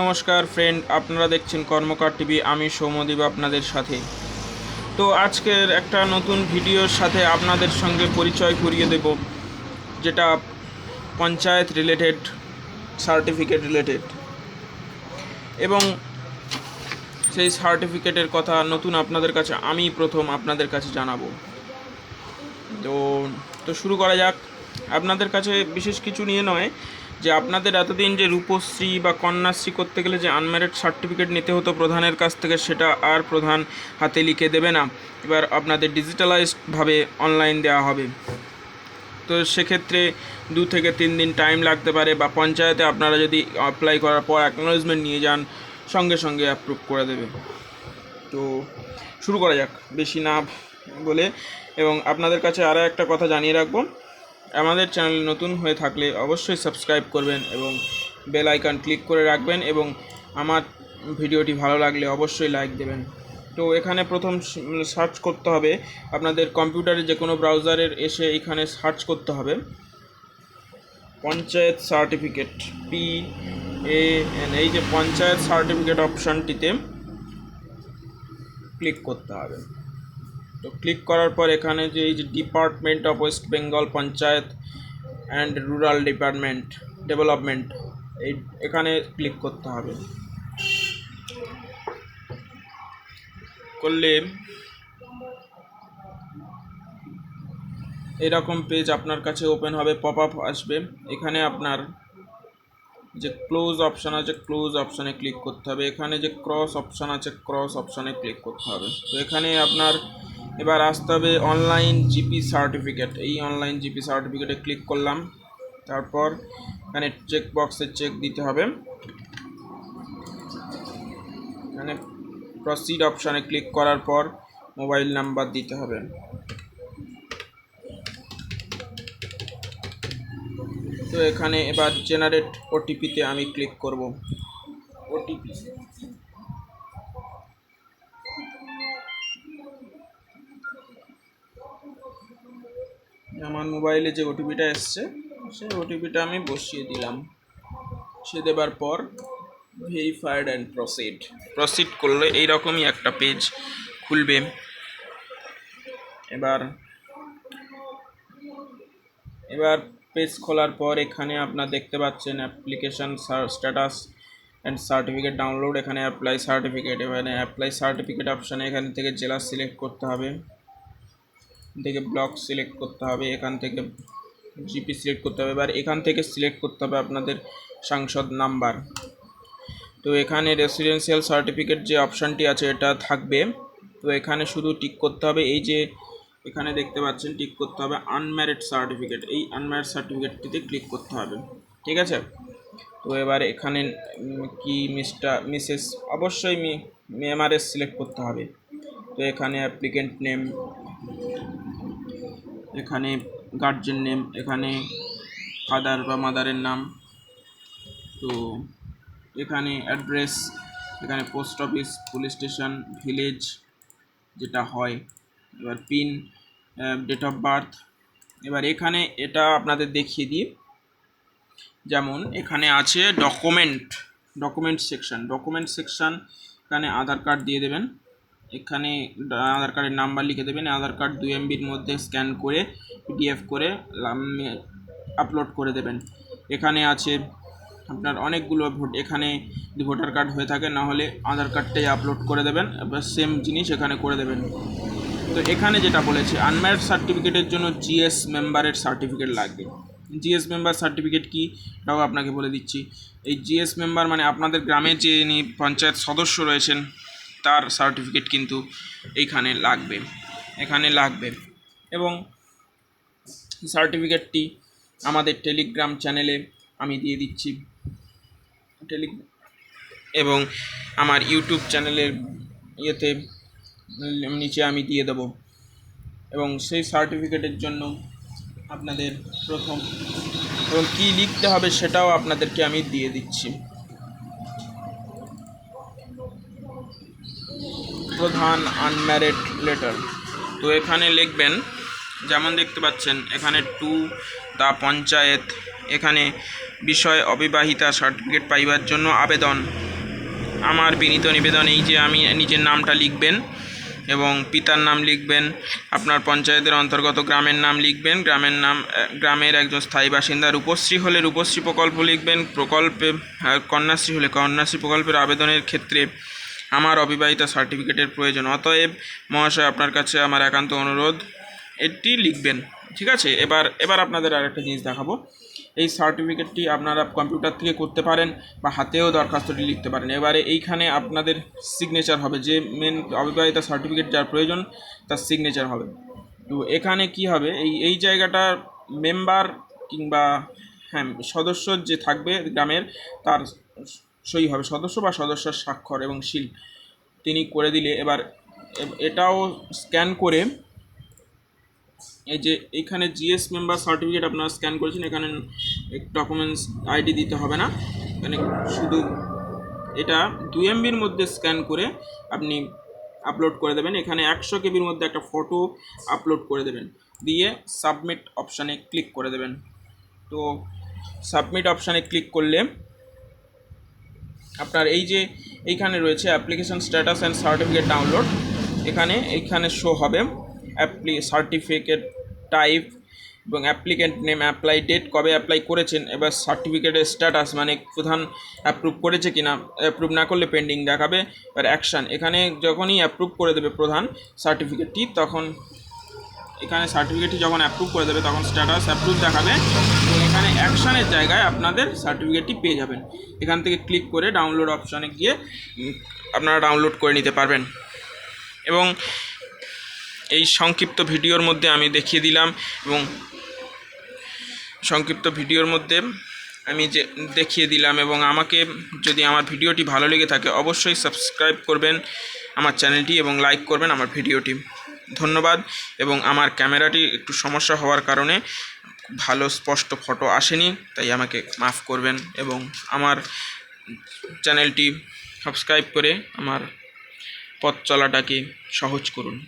নমস্কার ফ্রেন্ড আপনারা দেখছেন কর্মকার টিভি আমি সৌমদীপ আপনাদের সাথে। তো আজকের একটা নতুন ভিডিওর সাথে আপনাদের সঙ্গে পরিচয় করিয়ে দেব, যেটা পঞ্চায়েত রিলেটেড সার্টিফিকেট রিলেটেড এবং সেই সার্টিফিকেটের কথা নতুন আপনাদের কাছে, আমি প্রথম আপনাদের কাছে জানাব। তো তো শুরু করা যাক। আপনাদের কাছে বিশেষ কিছু নিয়ে নয়, যে আপনাদের এতদিন যে রূপশ্রী বা কন্যাশ্রী করতে গেলে যে আনম্যারিড সার্টিফিকেট নিতে হতো প্রধানের কাছ থেকে, সেটা আর প্রধান হাতে লিখে দেবে না। এবার আপনাদের ডিজিটালাইজডভাবে অনলাইন দেওয়া হবে। তো সেক্ষেত্রে দু থেকে তিন দিন টাইম লাগতে পারে বা পঞ্চায়েতে আপনারা যদি অ্যাপ্লাই করার পর অ্যাকনোলেজমেন্ট নিয়ে যান, সঙ্গে সঙ্গে অ্যাপ্রুভ করে দেবে। তো শুরু করা যাক, বেশি না বলে। এবং আপনাদের কাছে আরও একটা কথা জানিয়ে রাখব। আমাদের চ্যানেল নতুন হয়ে থাকলে অবশ্যই সাবস্ক্রাইব করবেন এবং বেল আইকন ক্লিক করে রাখবেন এবং আমার ভিডিওটি ভালো লাগলে অবশ্যই লাইক দেবেন। তো এখানে প্রথম সার্চ করতে হবে। আপনাদের কম্পিউটারে যে কোনো ব্রাউজারের এসে এখানে সার্চ করতে হবে। Panchayat certificate P A N এই যে পঞ্চায়েত সার্টিফিকেট অপশানটিতে ক্লিক করতে হবে। তো ক্লিক করার পর এখানে যে এই যে department of West Bengal panchayat and rural department development এই এখানে ক্লিক করতে হবে। করলে এরকম পেজ আপনার কাছে ওপেন হবে পপ আপ আসবে। এখানে আপনার যে ক্লোজ অপশান আছে ক্লোজ অপশানে ক্লিক করতে হবে। এখানে যে ক্রস অপশান আছে ক্রস অপশানে ক্লিক করতে হবে। তো এখানে আপনার এবার আসতে হবে অনলাইন জিপি সার্টিফিকেট এই অনলাইন জিপি সার্টিফিকেটে ক্লিক করলাম, তারপর এখানে চেক বক্সে চেক দিতে হবে। এখানে প্রসিড অপশানে ক্লিক করার পর মোবাইল নাম্বার দিতে হবে। তো এখানে এবার জেনারেট ওটিপিতে আমি ক্লিক করব। ওটিপি আমার মোবাইলে যে ওটিপিটা এসছে, সেই ওটিপিটা আমি বসিয়ে দিলাম। সে দেবার পর ভেরিফাইড অ্যান্ড প্রসিড প্রসিড করলে এইরকমই একটা পেজ খুলবে। এবার এবার পেজ খোলার পর এখানে আপনার দেখতে পাচ্ছেন application status and certificate download এখানে অ্যাপ্লাই সার্টিফিকেট এখানে অ্যাপ্লাই সার্টিফিকেট অপশানে এখান থেকে জেলা সিলেক্ট করতে হবে। থেকে ব্লক সিলেক্ট করতে হবে, এখান থেকে জিপি সিলেক্ট করতে হবে, এবার এখান থেকে সিলেক্ট করতে হবে আপনাদের সাংসদ নাম্বার তো এখানে রেসিডেন্সিয়াল সার্টিফিকেট যে অপশানটি আছে, এটা থাকবে। তো এখানে শুধু টিক করতে হবে, এই যে এখানে দেখতে পাচ্ছেন টিক করতে হবে আনম্যারিড সার্টিফিকেট এই আনম্যারিড সার্টিফিকেটটিতে ক্লিক করতে হবে, ঠিক আছে? তো এবার এখানে কি মিস্টার মিসেস অবশ্যই এমআরএস সিলেক্ট করতে হবে। তো এখানে অ্যাপ্লিকেন্ট নেম এখানে গার্জেন নেম এখানে ফাদার বা মাদারের নাম। তো এখানে অ্যাড্রেস এখানে post office police station village যেটা হয়। এবার পিন ডেট অফ বার্থ এবার এখানে এটা আপনাদের দেখিয়ে দিই। যেমন এখানে আছে document document section document section এখানে আধার কার্ড দিয়ে দেবেন। এখানে আধার কার্ডের নাম্বার লিখে দেবেন, আধার কার্ড দুই এমবির মধ্যে স্ক্যান করে, পিডিএফ করে আপলোড করে দেবেন। এখানে আছে আপনার অনেকগুলো ভোট, এখানে ভোটার কার্ড হয়ে থাকে, না হলে আধার কার্ডটাই আপলোড করে দেবেন, এবার সেম জিনিস এখানে করে দেবেন। তো এখানে যেটা বলেছে আনম্যারিড সার্টিফিকেটের জন্য জিএস মেম্বারের সার্টিফিকেট লাগবে। জিএস মেম্বার সার্টিফিকেট কি? এটাও আপনাকে বলে দিচ্ছি। এই জিএস মেম্বার মানে আপনাদের গ্রামে যে পঞ্চায়েত সদস্য রয়েছেন তার সার্টিফিকেট কিন্তু এইখানে লাগবে, এখানে লাগবে। এবং সার্টিফিকেটটি আমাদের টেলিগ্রাম চ্যানেলে আমি দিয়ে দিচ্ছি। টেলি এবং আমার ইউটিউব চ্যানেলের ইয়েতে নিচে আমি দিয়ে দেবো। এবং সেই সার্টিফিকেটের জন্য আপনাদের প্রথম এবং কী লিখতে হবে সেটাও আপনাদেরকে আমি দিয়ে দিচ্ছি। প্রধান আনম্যারিড লেটার তো এখানে লিখবেন, যেমন দেখতে পাচ্ছেন, এখানে টু দা পঞ্চায়েত, এখানে বিষয় অবিবাহিতা সার্টিফিকেট পাইবার জন্য আবেদন। আমার বিনীত নিবেদন এই যে আমি নিজের নামটা লিখবেন এবং পিতার নাম লিখবেন, আপনার পঞ্চায়েতের অন্তর্গত গ্রামের নাম লিখবেন, গ্রামের নাম, গ্রামের একজন স্থায়ী বাসিন্দা রূপশ্রী হলে রূপশ্রী প্রকল্প লিখবেন, প্রকল্পে, কন্যাশ্রী হলে কন্যাশ্রী প্রকল্পের আবেদনের ক্ষেত্রে আমার অবিবাহিতা সার্টিফিকেটের প্রয়োজন। অতএব মহাশয়, আপনার কাছে আমার একান্ত অনুরোধ, এটি লিখবেন, ঠিক আছে? এবার এবার আপনাদের আর একটা জিনিস দেখাবো। এই সার্টিফিকেটটি আপনারা কম্পিউটার থেকে করতে পারেন বা হাতেও দরখাস্তটি লিখতে পারেন। এবারে এইখানে আপনাদের সিগনেচার হবে। যে মেন অবিবাহিতা সার্টিফিকেট যার প্রয়োজন, তার সিগনেচার হবে। তো এখানে কি হবে? এই এই জায়গাটা মেম্বার কিংবা হ্যাঁ সদস্য যে থাকবে গ্রামের, তার সই হবে। সদস্য বা সদস্যের স্বাক্ষর এবং শিল তিনি করে দিলে এবার এটাও স্ক্যান করে এই যে এখানে জিএস মেম্বার সার্টিফিকেট আপনারা স্ক্যান করেছেন, এখানে ডকুমেন্টস আইডি দিতে হবে না। এখানে শুধু এটা দুই এমবির মধ্যে স্ক্যান করে আপনি আপলোড করে দেবেন। এখানে একশো কেবির মধ্যে একটা ফটো আপলোড করে দেবেন। দিয়ে সাবমিট অপশানে ক্লিক করে দেবেন। তো সাবমিট অপশানে ক্লিক করলে আপনার এই যে এইখানে রয়েছে application status and certificate download এখানে এইখানে শো হবে। অ্যাপ্লি সার্টিফিকেট টাইপ এবং অ্যাপ্লিকেন্ট নেম অ্যাপ্লাই ডেট কবে অ্যাপ্লাই করেছেন, এবার সার্টিফিকেটের স্ট্যাটাস মানে প্রধান অ্যাপ্রুভ করেছে কি না অ্যাপ্রুভ না করলে পেন্ডিং দেখাবে। এবার অ্যাকশান এখানে যখনই অ্যাপ্রুভ করে দেবে প্রধান সার্টিফিকেটটি তখন এখানে সার্টিফিকেটটি যখন অ্যাপ্রুভ করে দেবে, তখন স্ট্যাটাস অ্যাপ্রুভ দেখাবে এবং এখানে অ্যাকশানের জায়গায় আপনাদের সার্টিফিকেটটি পেয়ে যাবেন। এখান থেকে ক্লিক করে ডাউনলোড অপশানে গিয়ে আপনারা ডাউনলোড করে নিতে পারবেন। এবং এই সংক্ষিপ্ত ভিডিওর মধ্যে আমি দেখিয়ে দিলাম এবং সংক্ষিপ্ত ভিডিওর মধ্যে আমি যে দেখিয়ে দিলাম এবং আমাকে যদি আমার ভিডিওটি ভালো লেগে থাকে, অবশ্যই সাবস্ক্রাইব করবেন আমার চ্যানেলটি এবং লাইক করবেন আমার ভিডিওটি। ধন্যবাদ। এবং আমার ক্যামেরাটি একটু সমস্যা হওয়ার কারণে ভালো স্পষ্ট ফটো আসেনি, তাই আমাকে মাফ করবেন। এবং আমার চ্যানেলটি সাবস্ক্রাইব করে আমার পথ চলাটাকে সহজ করুন।